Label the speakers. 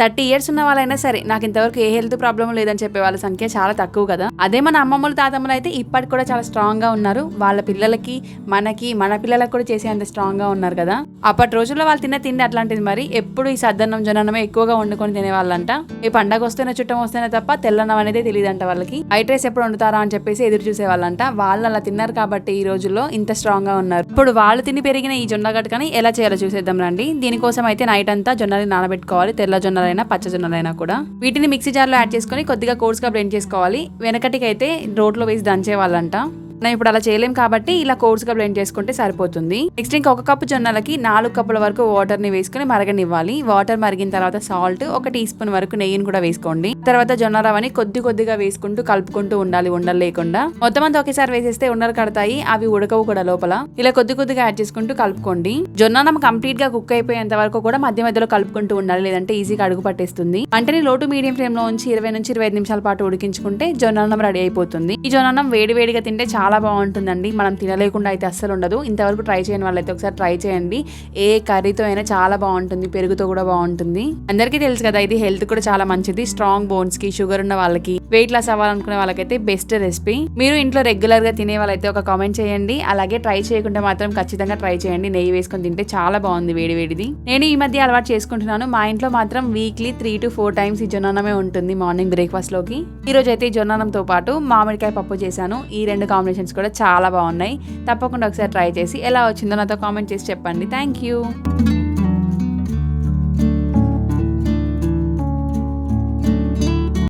Speaker 1: Thirty years ఉన్న వాళ్ళైనా సరే నాకు ఇంతవరకు ఏ హెల్త్ ప్రాబ్లం లేదని చెప్పే వాళ్ళ సంఖ్య చాలా తక్కువ కదా. అదే మన అమ్మమ్మలు తాతమ్మలు అయితే ఇప్పటికి కూడా చాలా స్ట్రాంగ్గా ఉన్నారు. వాళ్ళ పిల్లలకి మనకి మన పిల్లలకు కూడా చేసే అంత స్ట్రాంగ్గా ఉన్నారు కదా. అప్పటి రోజుల్లో వాళ్ళు తిన్న తిండి అట్లాంటిది మరి. ఎప్పుడు ఈ సద్దన్నం జొన్నమే ఎక్కువగా వండుకొని తినేవాళ్ళంట ఈ పండగ వస్తేనే చుట్టం వస్తేనే తప్ప తెల్లన్నం అనేది తెలియదంట వాళ్ళకి. వైట్ రైస్ ఎప్పుడు వండుతారా అని చెప్పేసి ఎదురు చూసేవాళ్ళంట వాళ్ళు అలా తిన్నారు కాబట్టి ఈ రోజుల్లో ఇంత స్ట్రాంగ్గా ఉన్నారు. ఇప్పుడు వాళ్ళు తిని పెరిగిన ఈ జొన్న గట్కని ఎలా చేయాలో చూసేద్దాం రండి. దీనికోసం అయితే నైట్ అంతా జొన్నని నానబెట్టుకోవాలి తెల్ల జొన్నలైనా పచ్చ జొన్నలైనా కూడా. వీటిని మిక్సీ జార్లో యాడ్ చేసుకొని కొద్దిగా కోర్స్గా బ్లెండ్ చేసుకోవాలి. వెనకటికి అయితే రోట్లో వేసి దంచేవాళ్ళంట. నేను ఇప్పుడు అలా చేయలేం కాబట్టి ఇలా కోర్స్గా బ్లెండ్ చేసుకుంటే సరిపోతుంది. నెక్స్ట్ ఇంకా ఒక కప్పు జొన్నలకి నాలుగు కప్పుల వరకు వాటర్ని వేసుకుని మరగనివ్వాలి. వాటర్ మరిగిన తర్వాత సాల్ట్ ఒక టీ స్పూన్ వరకు నెయ్యిని కూడా వేసుకోండి. తర్వాత జొన్న రవ్వని కొద్ది కొద్దిగా వేసుకుంటూ కలుపుకుంటూ ఉండాలి ఉండలు లేకుండా. మొత్తం అంతా ఒకేసారి వేసేస్తే ఉండలు కడతాయి అవి ఉడకవు కూడా లోపల. ఇలా కొద్ది కొద్దిగా యాడ్ చేసుకుంటూ కలుపుకోండి. జొన్ననం కంప్లీట్గా కుక్ అయిపోయేంత వరకు కూడా మధ్య మధ్యలో కలుపుకుంటూ ఉండాలి లేదంటే ఈజీగా అడుగు పట్టేస్తుంది. అంటే లోటు మీడియం ఫ్లేమ్లో ఉంచి ఇరవై నుంచి ఇరవై ఐదు నిమిషాల పాటు ఉడికించుకుంటే జొన్నన్నం రెడీ అయిపోతుంది. ఈ జొన్నన్నం వేడి వేడిగా తింటే చాలా చాలా బాగుంటుందండి. మనం తినలేకుండా అయితే అస్సలు ఉండదు. ఇంతవరకు ట్రై చేయని వాళ్ళైతే ఒకసారి ట్రై చేయండి. ఏ కర్రీతో అయినా చాలా బాగుంటుంది. పెరుగుతో కూడా బాగుంటుంది. అందరికీ తెలుసు కదా ఇది హెల్త్ కూడా చాలా మంచిది. స్ట్రాంగ్ బోన్స్కి షుగర్ ఉన్న వాళ్ళకి వెయిట్ లాస్ అవ్వాలనుకునే వాళ్ళకైతే బెస్ట్ రెసిపీ. మీరు ఇంట్లో రెగ్యులర్గా తినే వాళ్ళైతే ఒక కామెంట్ చేయండి. అలాగే ట్రై చేయకుండా మాత్రం ఖచ్చితంగా ట్రై చేయండి. నెయ్యి వేసుకొని తింటే చాలా బాగుంది వేడి వేడిది. నేను ఈ మధ్య అలవాటు చేసుకుంటున్నాను. మా ఇంట్లో మాత్రం weekly three to four times ఈ జొన్నమే ఉంటుంది మార్నింగ్ బ్రేక్ఫాస్ట్లోకి ఈ రోజు అయితే జొన్ననంతో పాటు మామిడికాయ పప్పు చేశాను. ఈ రెండు కాంబినేషన్ కాంబినేషన్స్ కూడా చాలా బాగున్నాయి. తప్పకుండా ఒకసారి ట్రై చేసి ఎలా వచ్చిందో నాతో కామెంట్ చేసి చెప్పండి. Thank you